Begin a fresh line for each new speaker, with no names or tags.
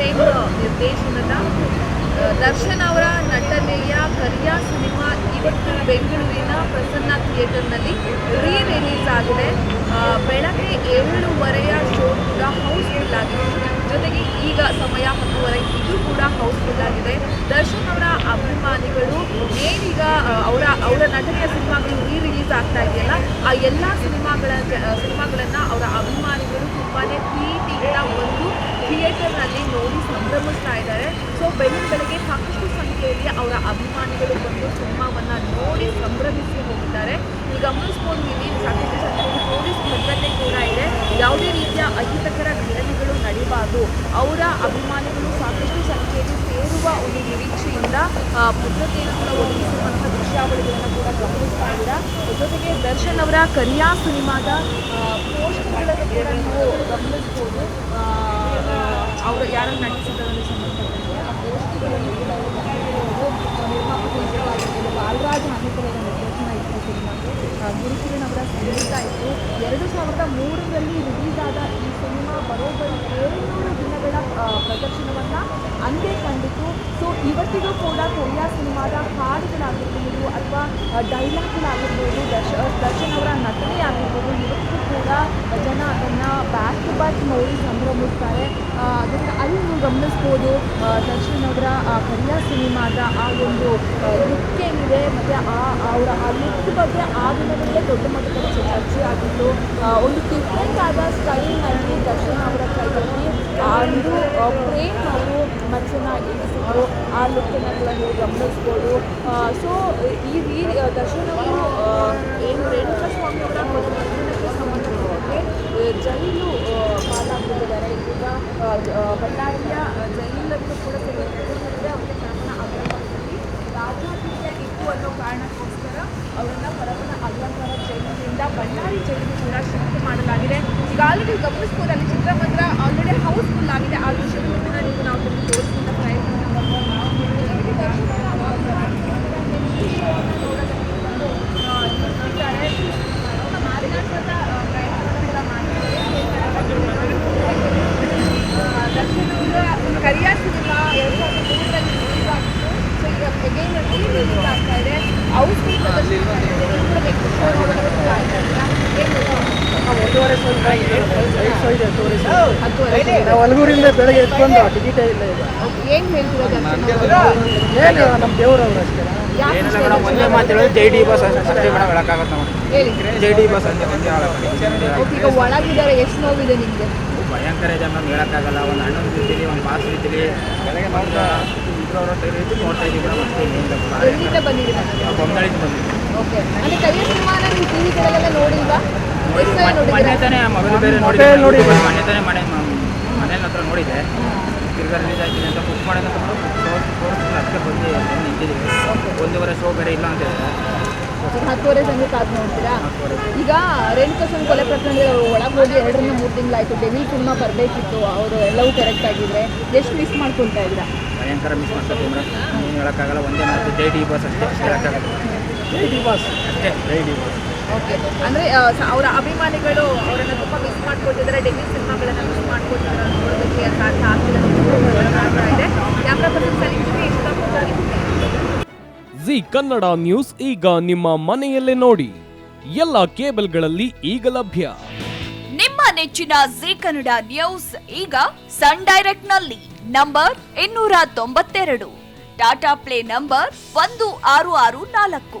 ಪ್ರೇಮ್ ನಿರ್ದೇಶನದ ದರ್ಶನ್ ಅವರ ನಟನೆಯ ಕರಿಯ ಸಿನಿಮಾ ಇವತ್ತು ಬೆಂಗಳೂರಿನ ಪ್ರಸನ್ನ ಥಿಯೇಟರ್ನಲ್ಲಿ ರೀ ರಿಲೀಸ್ ಆಗಿದೆ ಬೆಳಗ್ಗೆ ಏಳುವರೆಯ ಶೋ ಕೂಡ ಹೌಸ್ಫುಲ್ ಆಗಿದೆ. ಜೊತೆಗೆ ಈಗ ಸಮಯ ಹತ್ತುವರೆ, ಇದು ಕೂಡ ಹೌಸ್ಫುಲ್ ಆಗಿದೆ. ದರ್ಶನ್ ಅವರ ಅಭಿಮಾನಿಗಳು ಏನೀಗ ಅವರ ಅವರ ನಟನೆಯ ಸಿನಿಮಾಗಳು ರೀ ರಿಲೀಸ್ ಆಗ್ತಾ ಇದೆಯಲ್ಲ, ಆ ಎಲ್ಲ ಸಿನಿಮಾಗಳ ಸಿನಿಮಾಗಳನ್ನು ಅವರ ಅಭಿಮಾನಿಗಳು ತುಂಬಾ ಪ್ರೀತಿಯಿಂದ ಒಂದು ಥಿಯೇಟರ್ನಲ್ಲಿ ನೋಡಿ ಸಂಭ್ರಮಿಸ್ತಾ ಇದ್ದಾರೆ. ಸೊ ಬೆಳಿಗ್ಗೆ ಬೆಳಗ್ಗೆ ಸಾಕಷ್ಟು ಸಂಖ್ಯೆಯಲ್ಲಿ ಅವರ ಅಭಿಮಾನಿಗಳು ಬಂದು ಸಿನಿಮಾವನ್ನು ನೋಡಿ ಸಂಭ್ರಮಿಸಿ ಹೋಗಿದ್ದಾರೆ. ನೀವು ಗಮನಿಸ್ಬೋದು ಇಲ್ಲಿ ಸಾಕಷ್ಟು ಸಂಖ್ಯೆಯಲ್ಲಿ ಪೊಲೀಸ್ ಭದ್ರತೆ ಕೂಡ ಇದೆ. ಯಾವುದೇ ರೀತಿಯ ಅಹಿತಕರ ಘಟನೆಗಳು ನಡೀಬಾರ್ದು. ಅವರ ಅಭಿಮಾನಿಗಳು ಸಾಕಷ್ಟು ಸಂಖ್ಯೆಯಲ್ಲಿ ಸೇರುವ ಒಂದು ನಿರೀಕ್ಷೆಯಿಂದ ಭದ್ರತೆಯನ್ನು ಕೂಡ ಒದಗಿಸುವಂತಹ ದೃಶ್ಯಾವಳಿಗಳನ್ನು ಕೂಡ ಗಮನಿಸ್ತಾ ಇದ್ದೀರಾ. ಜೊತೆಗೆ ದರ್ಶನ್ ಅವರ ಕರಿಯಾ ಸಿನಿಮಾದ ಪೋಸ್ಟ್ಗಳನ್ನು ಕೂಡ ನೀವು ಗಮನಿಸ್ಬೋದು ಅವರು ಯಾರನ್ನು ನಟಿಸಿದ್ದಾರೆ ಸಂಬಂಧಪಟ್ಟಂತೆ ಆ ಪೋಸ್ಟರ್ಗಳನ್ನು ಕೂಡ ನೀವು ಗಮನಿಸ್ಬೋದು. ನಿರ್ಮಾಪಕ ಇಷ್ಟವಾಗಿರ್ಬೋದು ಬಾಲರಾಜ್ ಹಾನಿಕರ ನಿರ್ದೇಶನ ಇತ್ತು ಸಿನಿಮಾಗೆ ಗುರುಕಿರಣ್ ಅವರ ಸಂಗೀತ ಇತ್ತು. ಎರಡು ಸಾವಿರದ ಮೂರರಲ್ಲಿ ರಿಲೀಸ್ ಆದ ಈ ಸಿನಿಮಾ ಬರೋಬ್ಬರಿ ಏಳ್ನೂರು ದಿನಗಳ ಪ್ರದರ್ಶನವನ್ನು ಅಂದೇ ಕಂಡಿತು. ಸೊ ಇವತ್ತಿಗೂ ಕೂಡ ಕೊರಿಯಾ ಸಿನಿಮಾದ ಡೈಲಾಗ್ಗಳಾಗಿರ್ಬೋದು ದರ್ಶ ದರ್ಶನ್ ಅವರ ನಟನೆ ಆಗಿರ್ಬೋದು ಇವತ್ತಿಗೂ ಕೂಡ ಜನ ಅದನ್ನು ಬ್ಯಾಕ್ ಟು ಬ್ಯಾಕ್ ನೋಡಿ ಸಂಭ್ರಮಿಸ್ತಾರೆ ಅದನ್ನು ಅಲ್ಲಿ ನೀವು ಗಮನಿಸ್ಬೋದು. ದರ್ಶನ್ ಅವರ ಕರಿಯ ಸಿನಿಮಾದ ಆ ಒಂದು ಲುಕ್ ಏನಿದೆ, ಮತ್ತು ಆ, ಅವರ ಆ ಲುಕ್ ಬಗ್ಗೆ ಆ ದಿನದಲ್ಲೇ ದೊಡ್ಡ ಮಟ್ಟದಲ್ಲಿ ಚರ್ಚೆ ಆಗಿತ್ತು. ಒಂದು ಡಿಫ್ರೆಂಟ್ ಆದ ಸ್ಟೈಲ್ನಲ್ಲಿ ದರ್ಶನ್ ಅವರ ಕೈಯಲ್ಲಿ, ಆ, ಒಂದು ಪ್ರೇಮ್ ಆ ಲುಕ್ಕನ್ನು ಕೂಡ ನೀವು ಗಮನಿಸ್ಬೋದು. ಸೊ ಈ ರೀ ದರ್ಶನವು ಏನು ರೇಣುಕಾ ಸ್ವಾಮಿ ಅವರ ಮದುವೆಗೆ ಸಂಬಂಧಪಟ್ಟಂತೆ ಜೈಲು ಆ, ಇದೀಗ ಬಳ್ಳಾರಿಯ ಜೈಲಲ್ಲೂ ಕೂಡ ಸಿಗುತ್ತೆ ಅವರಿಗೆ ಪರಮನ ಅಗ್ರಹಾರದಲ್ಲಿ ರಾಜಾತಿಥ್ಯ ಇತ್ತು ಅನ್ನೋ ಕಾರಣಕ್ಕೋಸ್ಕರ ಅವರನ್ನ ಪರಮನ ಅಗ್ರಹಾರ ಜೈಲಿನಿಂದ ಬಳ್ಳಾರಿ ಜೈಲಿಗೆ ಕೂಡ ಶಿಫ್ಟ್ ಮಾಡಲಾಗಿದೆ. ಈಗ ಆಲ್ರೆಡಿ ಗಮನಿಸ್ಬೋದು ಅಲ್ಲಿ ಚಿತ್ರಮಂದಿರ ಆಲ್ರೆಡಿ ಹೌಸ್ಫುಲ್ ಆಗಿದೆ. ಆ ದೃಶ್ಯಗಳನ್ನ ನೀವು ನಾವು ನಿಮ್ಗೆ ತೋರಿಸುವಂಥ ಪ್ರಯತ್ನ ಮಾತನಾಡುವಂಥ ಪ್ರಯತ್ನ ಕೂಡ ಮಾಡ್ತಾರೆ ಕರಿಯ ಸಿನಿಮಾ ಎರಡು ಸಾವಿರದ ಮೂರರಲ್ಲಿ ರಿಲೀಸ್ ಆಗಿತ್ತು ಸೊ ಈಗ ಅಗೈನ್ ರೀ ರಿಲೀಸ್ ಆಗ್ತಾ ಇದೆ ಔಷಧಿ
ಒಂದೂವರೆ ಸಾವಿರ ಐದು ಸಾವಿರ ಹತ್ತುವರೆ ಸಾವಿರ
ಹತ್ತುವರೆ
ನಾವು ಹಲಗೂರಿಂದ ಬೆಳಗ್ಗೆ ಎತ್ಕೊಂಡು ಟಿಕೆಟೇ ಇಲ್ಲ ಈಗ.
ಏನು
ನಮ್ಮ ದೇವರವ್ರು ಅಷ್ಟೇ.
ಏನಿಲ್ಲ ಮೇಡಮ್ ಒಂದೇ ಮಾತು ಹೇಳಿದ್ರೆ ಜೈ ಡಿ ಬಸ್ ಅಷ್ಟೇ ಮೇಡಮ್ ಹೇಳಕ್ಕಾಗತ್ತೆ
ಹೇಳಿ.
ಜೈ ಡಿ ಬಸ್ ಅಂತ ಒಂದೇ
ಈಗ ಒಳಗಿದ್ದಾರೆ ಎಷ್ಟು ನೋವಿದೆ ನಿಮಗೆ?
ಭಯಂಕರ ಇದೆ ಮ್ಯಾಮ್ ಹೇಳಕ್ಕಾಗಲ್ಲ. ಒಂದು ಹಣ್ಣು ರೀತಿಲಿ ಒಂದು ಬಾಸ್ ರೀತಿಲಿ ಬೆಳಗ್ಗೆ ಒಂದು ಇಬ್ಬರವರ ರೀತಿ ನೋಡ್ತಾ ಇದ್ದೀವಿ ಮೇಡಮ್ ಅಷ್ಟೇ.
ಬಂದಿದ್ದೀನಿ
ಮೊನ್ನೆ ತಾನೇ ಬೇರೆ
ನೋಡಿ.
ತಾನೇ ಮನೆ ಮನೇಲಿ ಹತ್ರ ನೋಡಿದ್ದೆ ತಿರ್ಗಾ ರಿಲೀಸ್ ಆಯ್ತೀನಿ ಅಂತ ಬುಕ್ ಮಾಡೋಣ ತೋರಿಸ್ತೀನಿ ಅದಕ್ಕೆ ಬಂದು ಬಂದು ನಿಂತಿದ್ದೀವಿ. ಒಂದೂವರೆ ಶೋ ಬೇರೆ ಇಲ್ಲ ಅಂತ
ಹತ್ತುವರೆ ಸಂಜೆ ಕಾದು ನೋಡ್ತೀರಾ? ಈಗ ರೇಣುಕಾ ಸ್ವಾಮಿ ಕೊಲೆ ಪ್ರಕರಣ ಒಳಗೆ ಹೋಗಿ ಎರಡರಿಂದ ಮೂರು ತಿಂಗಳಾಯ್ತು. ಡೆವಿಲ್ ಸಿನಿಮಾ ಬರಬೇಕಿತ್ತು. ಅವರು ಎಲ್ಲವೂ ಕರೆಕ್ಟ್ ಆಗಿದ್ರೆ ಎಷ್ಟು ಮಿಸ್ ಮಾಡ್ಕೊಳ್ತಾ ಇದ್ದೀರಾ?
ಭಯಂಕರ ಮಿಸ್ ಮಾಡ್ತೀವಿ ಮೇಡಮ್. ಏನು ಹೇಳೋಕ್ಕಾಗಲ್ಲ. ಒಂದೇ ಮಾತು ಡೇಟ್ ಬಸ್ ಅಷ್ಟೇ ಅಷ್ಟೇ. ಹೇಳೋಕ್ಕಾಗಲ್ಲ.
ಓಕೆ. ಅಂದರೆ ಅವರ ಅಭಿಮಾನಿಗಳು ಅವರನ್ನು ತುಂಬ ಮಿಸ್ ಮಾಡ್ಕೊಳ್ತಿದ್ದಾರೆ ಡೆಲ್ಲಿ ಸಿನಿಮಾಗಳನ್ನು ಮಿಸ್ ಮಾಡ್ಕೊಳ್ತಿದ್ದಾರೆ ನೋಡೋದಕ್ಕೆ ಸಾಧ್ಯ ಆಗ್ತಿಲ್ಲ ಆಗ್ತಾ ಇದೆ. ಕ್ಯಾಮ್ರಾ ಪರ್ಸನ್ ಸಲೀಂ ಜೊತೆ
ಜಿ ಕನ್ನಡ ನ್ಯೂಸ್ ಈಗ ನಿಮ್ಮ ಮನೆಯಲ್ಲೇ ನೋಡಿ. ಎಲ್ಲ ಕೇಬಲ್ಗಳಲ್ಲಿ ಈಗ ಲಭ್ಯ.
ನಿಮ್ಮ ನೆಚ್ಚಿನ ಜಿ ಕನ್ನಡ ನ್ಯೂಸ್ ಈಗ ಸನ್ ಡೈರೆಕ್ಟ್ನಲ್ಲಿ ನಂಬರ್ ಇನ್ನೂರ ತೊಂಬತ್ತೆರಡು. ಟಾಟಾ ಪ್ಲೇ ನಂಬರ್ ಒಂದು ಆರು ಆರು ನಾಲ್ಕು.